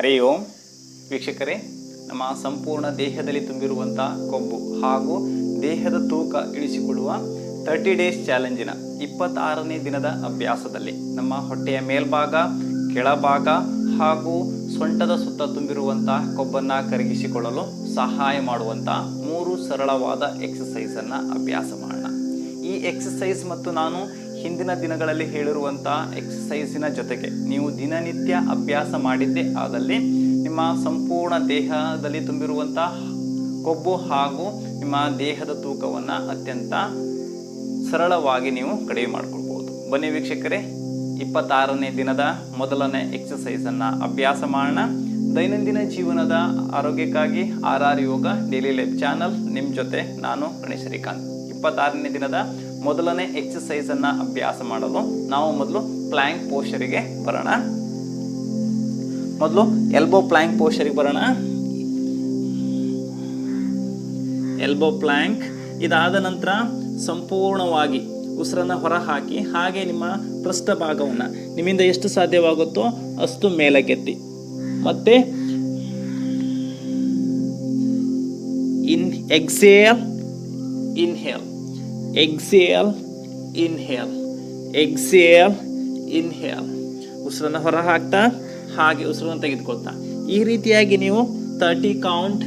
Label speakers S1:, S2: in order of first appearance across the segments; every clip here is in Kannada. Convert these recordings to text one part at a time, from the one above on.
S1: ಹರಿ ಓಂ. ವೀಕ್ಷಕರೇ, ನಮ್ಮ ಸಂಪೂರ್ಣ ದೇಹದಲ್ಲಿ ತುಂಬಿರುವಂಥ ಕೊಬ್ಬು ಹಾಗೂ ದೇಹದ ತೂಕ ಇಳಿಸಿಕೊಳ್ಳುವ ತರ್ಟಿ ಡೇಸ್ ಚಾಲೆಂಜಿನ ಇಪ್ಪತ್ತಾರನೇ ದಿನದ ಅಭ್ಯಾಸದಲ್ಲಿ ನಮ್ಮ ಹೊಟ್ಟೆಯ ಮೇಲ್ಭಾಗ, ಕೆಳಭಾಗ ಹಾಗೂ ಸೊಂಟದ ಸುತ್ತ ತುಂಬಿರುವಂಥ ಕೊಬ್ಬನ್ನು ಕರಗಿಸಿಕೊಳ್ಳಲು ಸಹಾಯ ಮಾಡುವಂಥ ಮೂರು ಸರಳವಾದ ಎಕ್ಸಸೈಸನ್ನು ಅಭ್ಯಾಸ ಮಾಡೋಣ. ಈ ಎಕ್ಸಸೈಸ್ ಮತ್ತು ನಾನು ಹಿಂದಿನ ದಿನಗಳಲ್ಲಿ ಹೇಳಿರುವಂತಹ ಎಕ್ಸಸೈಸಿನ ಜೊತೆಗೆ ನೀವು ದಿನನಿತ್ಯ ಅಭ್ಯಾಸ ಮಾಡಿದ್ದೇ ಆದಲ್ಲಿ ನಿಮ್ಮ ಸಂಪೂರ್ಣ ದೇಹದಲ್ಲಿ ತುಂಬಿರುವಂತಹ ಕೊಬ್ಬು ಹಾಗೂ ನಿಮ್ಮ ದೇಹದ ತೂಕವನ್ನು ಅತ್ಯಂತ ಸರಳವಾಗಿ ನೀವು ಕಡಿಮೆ ಮಾಡ್ಕೊಳ್ಬೋದು ಬನ್ನಿ ವೀಕ್ಷಕರೇ, ಇಪ್ಪತ್ತಾರನೇ ದಿನದ ಮೊದಲನೇ ಎಕ್ಸಸೈಸನ್ನು ಅಭ್ಯಾಸ ಮಾಡೋಣ. ದೈನಂದಿನ ಜೀವನದ ಆರೋಗ್ಯಕ್ಕಾಗಿ R R yoga daily life channel ನಿಮ್ಮ ಜೊತೆ ನಾನು ಗಣೇಶ್ ಶ್ರೀಕಾಂತ್. ಇಪ್ಪತ್ತಾರನೇ ದಿನದ ಮೊದಲನೇ ಎಕ್ಸಸೈಸನ್ನು ಅಭ್ಯಾಸ ಮಾಡಲು ನಾವು ಮೊದಲು ಪ್ಲ್ಯಾಂಕ್ ಪೋಷರಿಗೆ ಬರೋಣ. ಮೊದಲು ಎಲ್ಬೋ ಪ್ಲ್ಯಾಂಕ್ ಪೋಷರಿಗೆ ಬರೋಣ. ಎಲ್ಬೋ ಪ್ಲ್ಯಾಂಕ್ ಇದಾದ ನಂತರ ಸಂಪೂರ್ಣವಾಗಿ ಉಸಿರನ್ನು ಹೊರ ಹಾಕಿ ಹಾಗೆ ನಿಮ್ಮ ಪೃಷ್ಠ ಭಾಗವನ್ನು. ನಿಮ್ಮಿಂದ ಎಷ್ಟು ಸಾಧ್ಯವಾಗುತ್ತೋ ಅಷ್ಟು ಮೇಲಕ್ಕೆತ್ತಿ. ಮತ್ತೆ in exhale inhale exhale inhale exhale inhale ಉಸಿರನ್ನು ಹೊರ ಹಾಕ್ತಾ ಹಾಗೆ ಉಸಿರನ್ನು ತೆಗೆದುಕೊಳ್ತಾ. ಈ ರೀತಿಯಾಗಿ ನೀವು ತರ್ಟಿ ಕೌಂಟ್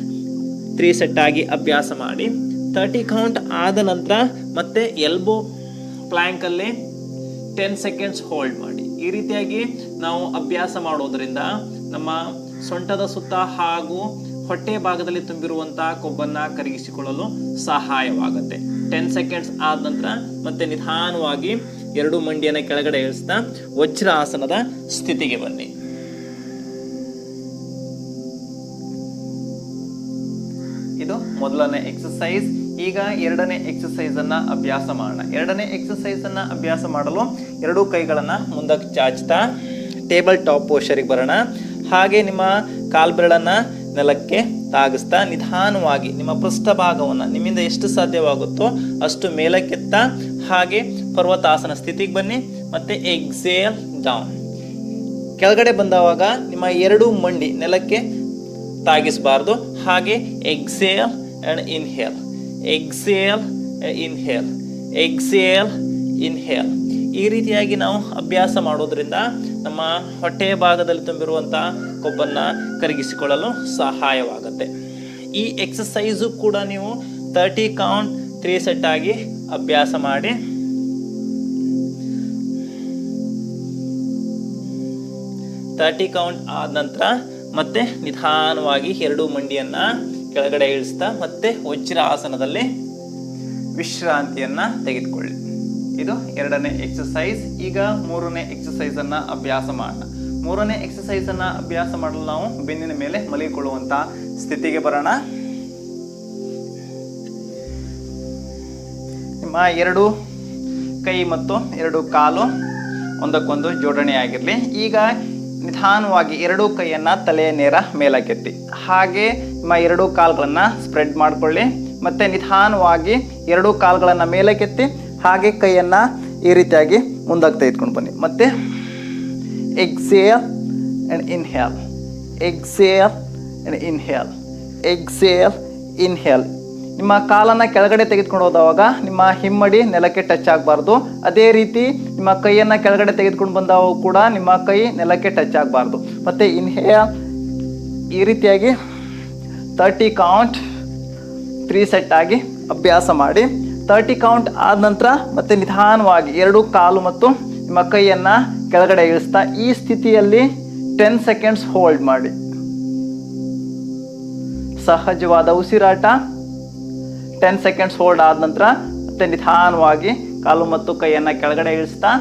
S1: ತ್ರೀ ಸೆಟ್ ಆಗಿ ಅಭ್ಯಾಸ ಮಾಡಿ ತರ್ಟಿ ಕೌಂಟ್ ಆದ ನಂತರ ಮತ್ತೆ ಎಲ್ಬೋ ಪ್ಲ್ಯಾಂಕಲ್ಲಿ ಟೆನ್ ಸೆಕೆಂಡ್ಸ್ ಹೋಲ್ಡ್ ಮಾಡಿ. ಈ ರೀತಿಯಾಗಿ ನಾವು ಅಭ್ಯಾಸ ಮಾಡೋದ್ರಿಂದ ನಮ್ಮ ಸೊಂಟದ ಸುತ್ತ ಹಾಗೂ ಹೊಟ್ಟೆ ಭಾಗದಲ್ಲಿ ತುಂಬಿರುವಂತಹ ಕೊಬ್ಬನ್ನು ಕರಗಿಸಿಕೊಳ್ಳಲು ಸಹಾಯವಾಗುತ್ತೆ. ಟೆನ್ ಸೆಕೆಂಡ್ಸ್ ಆದ ನಂತರ ಮತ್ತೆ ನಿಧಾನವಾಗಿ ಎರಡು ಮಂಡಿಯನ್ನು ಕೆಳಗಡೆ ಇಳಿಸ್ತಾ ವಜ್ರ ಆಸನದ ಸ್ಥಿತಿಗೆ ಬನ್ನಿ. ಇದು ಮೊದಲನೇ ಎಕ್ಸಸೈಸ್ ಈಗ ಎರಡನೇ ಎಕ್ಸಸೈಸ್ ಅನ್ನ ಅಭ್ಯಾಸ ಮಾಡೋಣ. ಎರಡನೇ ಎಕ್ಸಸೈಸ್ ಅನ್ನ ಅಭ್ಯಾಸ ಮಾಡಲು ಎರಡೂ ಕೈಗಳನ್ನ ಮುಂದಕ್ಕೆ ಚಾಚ್ತಾ ಟೇಬಲ್ ಟಾಪ್ ಪೋಷರಿಗೆ ಬರೋಣ. ಹಾಗೆ ನಿಮ್ಮ ಕಾಲ್ಬೆರಳನ್ನ ನೆಲಕ್ಕೆ ತಾಗಿಸ್ತಾ ನಿಧಾನವಾಗಿ ನಿಮ್ಮ ಪೃಷ್ಠಭಾಗವನ್ನು ನಿಮ್ಮಿಂದ ಎಷ್ಟು ಸಾಧ್ಯವಾಗುತ್ತೋ ಅಷ್ಟು ಮೇಲಕ್ಕೆತ್ತ ಹಾಗೆ ಪರ್ವತಾಸನ ಸ್ಥಿತಿಗೆ ಬನ್ನಿ ಮತ್ತೆ ಎಕ್ಸೇಲ್ ಡೌನ್ ಕೆಳಗಡೆ ಬಂದವಾಗ ನಿಮ್ಮ ಎರಡು ಮಂಡಿ ನೆಲಕ್ಕೆ ತಾಗಿಸಬಾರ್ದು. ಹಾಗೆ exhale and inhale exhale inhale exhale inhale ಈ ರೀತಿಯಾಗಿ ನಾವು ಅಭ್ಯಾಸ ಮಾಡೋದ್ರಿಂದ ನಮ್ಮ ಹೊಟ್ಟೆಯ ಭಾಗದಲ್ಲಿ ತುಂಬಿರುವಂಥ ಕೊಬ್ಬನ್ನು ಕರಗಿಸಿಕೊಳ್ಳಲು ಸಹಾಯವಾಗುತ್ತೆ. ಈ ಎಕ್ಸಸೈಸು ಕೂಡ ನೀವು ತರ್ಟಿ ಕೌಂಟ್ ತ್ರೀ ಸೆಟ್ ಆಗಿ ಅಭ್ಯಾಸ ಮಾಡಿ. ತರ್ಟಿ ಕೌಂಟ್ ಆದ ನಂತರ ಮತ್ತೆ ನಿಧಾನವಾಗಿ ಎರಡು ಮಂಡಿಯನ್ನ ಕೆಳಗಡೆ ಇಳಿಸ್ತಾ ಮತ್ತೆ ವಜ್ರ ಆಸನದಲ್ಲಿ ವಿಶ್ರಾಂತಿಯನ್ನ ತೆಗೆದುಕೊಳ್ಳಿ. ಇದು ಎರಡನೇ ಎಕ್ಸಸೈಸ್ ಈಗ ಮೂರನೇ ಎಕ್ಸಸೈಸ್ ಅನ್ನ ಅಭ್ಯಾಸ ಮಾಡೋಣ. ಮೂರನೇ ಎಕ್ಸಸೈಸ್ ಅನ್ನ ಅಭ್ಯಾಸ ಮಾಡಲು ನಾವು ಬೆನ್ನಿನ ಮೇಲೆ ಮಲಗಿಕೊಳ್ಳುವಂತ ಸ್ಥಿತಿಗೆ ಬರೋಣ. ನಿಮ್ಮ ಎರಡು ಕೈ ಮತ್ತು ಎರಡು ಕಾಲು ಒಂದಕ್ಕೊಂದು ಜೋಡಣೆಯಾಗಿರಲಿ ಈಗ ನಿಧಾನವಾಗಿ ಎರಡೂ ಕೈಯನ್ನು ತಲೆಯ ನೇರ ಮೇಲಕ್ಕೆತ್ತಿ. ಹಾಗೆ ನಿಮ್ಮ ಎರಡೂ ಕಾಲುಗಳನ್ನು ಸ್ಪ್ರೆಡ್ ಮಾಡಿಕೊಳ್ಳಿ. ಮತ್ತು ನಿಧಾನವಾಗಿ ಎರಡೂ ಕಾಲುಗಳನ್ನು ಮೇಲಕ್ಕೆತ್ತಿ ಹಾಗೆ ಕೈಯನ್ನು ಈ ರೀತಿಯಾಗಿ ಮುಂದಕ್ಕೆ ತೆಗೆದುಕೊಂಡು ಬನ್ನಿ. ಮತ್ತು exhale and inhale exhale and inhale exhale inhale ನಿಮ್ಮ ಕಾಲನ್ನು ಕೆಳಗಡೆ ತೆಗೆದುಕೊಂಡು ಹೋದವಾಗ ನಿಮ್ಮ ಹಿಮ್ಮಡಿ ನೆಲಕ್ಕೆ ಟಚ್ ಆಗಬಾರ್ದು. ಅದೇ ರೀತಿ ನಿಮ್ಮ ಕೈಯನ್ನು ಕೆಳಗಡೆ ತೆಗೆದುಕೊಂಡು ಬಂದಾಗ ಕೂಡ ನಿಮ್ಮ ಕೈ ನೆಲಕ್ಕೆ ಟಚ್ ಆಗಬಾರ್ದು. ಮತ್ತು ಇನ್ಹೇಲ್ ಈ ರೀತಿಯಾಗಿ ತರ್ಟಿ ಕೌಂಟ್ ತ್ರೀ ಸೆಟ್ ಆಗಿ ಅಭ್ಯಾಸ ಮಾಡಿ. ತರ್ಟಿ ಕೌಂಟ್ ಆದ ನಂತರ ಮತ್ತೆ ನಿಧಾನವಾಗಿ ಎರಡು ಕಾಲು ಮತ್ತು ನಿಮ್ಮ ಕೈಯನ್ನು ಕೆಳಗಡೆ ಇಳಿಸ್ತಾ ಈ ಸ್ಥಿತಿಯಲ್ಲಿ ಟೆನ್ ಸೆಕೆಂಡ್ಸ್ ಹೋಲ್ಡ್ ಮಾಡಿ. ಸಹಜವಾದ ಉಸಿರಾಟ. ಟೆನ್ ಸೆಕೆಂಡ್ಸ್ ಹೋಲ್ಡ್ ಆದ ನಂತರ ಮತ್ತೆ ನಿಧಾನವಾಗಿ ಕಾಲು ಮತ್ತು ಕೈಯನ್ನು ಕೆಳಗಡೆ ಇಳಿಸ್ತಾ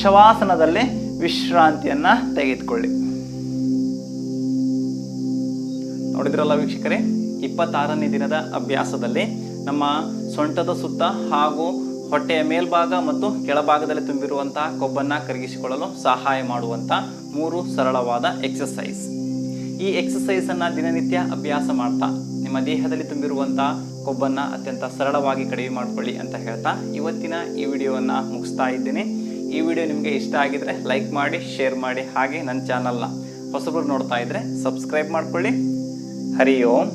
S1: ಶವಾಸನದಲ್ಲಿ ವಿಶ್ರಾಂತಿಯನ್ನು ತೆಗೆದುಕೊಳ್ಳಿ. ನೋಡಿದ್ರಲ್ಲ ವೀಕ್ಷಕರೇ, ಇಪ್ಪತ್ತಾರನೇ ದಿನದ ಅಭ್ಯಾಸದಲ್ಲಿ ನಮ್ಮ ಸೊಂಟದ ಸುತ್ತ ಹಾಗೂ ಹೊಟ್ಟೆಯ ಮೇಲ್ಭಾಗ ಮತ್ತು ಕೆಳಭಾಗದಲ್ಲಿ ತುಂಬಿರುವಂತಹ ಕೊಬ್ಬನ್ನು ಕರಗಿಸಿಕೊಳ್ಳಲು ಸಹಾಯ ಮಾಡುವಂಥ ಮೂರು ಸರಳವಾದ ಎಕ್ಸಸೈಸ್ ಈ ಎಕ್ಸಸೈಸನ್ನು ದಿನನಿತ್ಯ ಅಭ್ಯಾಸ ಮಾಡ್ತಾ, ನಿಮ್ಮ ದೇಹದಲ್ಲಿ ತುಂಬಿರುವಂಥ ಕೊಬ್ಬನ್ನು ಅತ್ಯಂತ ಸರಳವಾಗಿ ಕಡಿಮೆ ಮಾಡಿಕೊಳ್ಳಿ ಅಂತ ಹೇಳ್ತಾ ಇವತ್ತಿನ ಈ ವಿಡಿಯೋವನ್ನು ಮುಗಿಸ್ತಾ ಇದ್ದೀನಿ. ಈ ವಿಡಿಯೋ ನಿಮಗೆ ಇಷ್ಟ ಆಗಿದ್ರೆ ಲೈಕ್ ಮಾಡಿ ಶೇರ್ ಮಾಡಿ ಹಾಗೆ ನನ್ನ ಚಾನಲ್ನ ಹೊಸಬರು ನೋಡ್ತಾ ಇದ್ರೆ ಸಬ್ಸ್ಕ್ರೈಬ್ ಮಾಡ್ಕೊಳ್ಳಿ. ಹರಿ ಓಂ.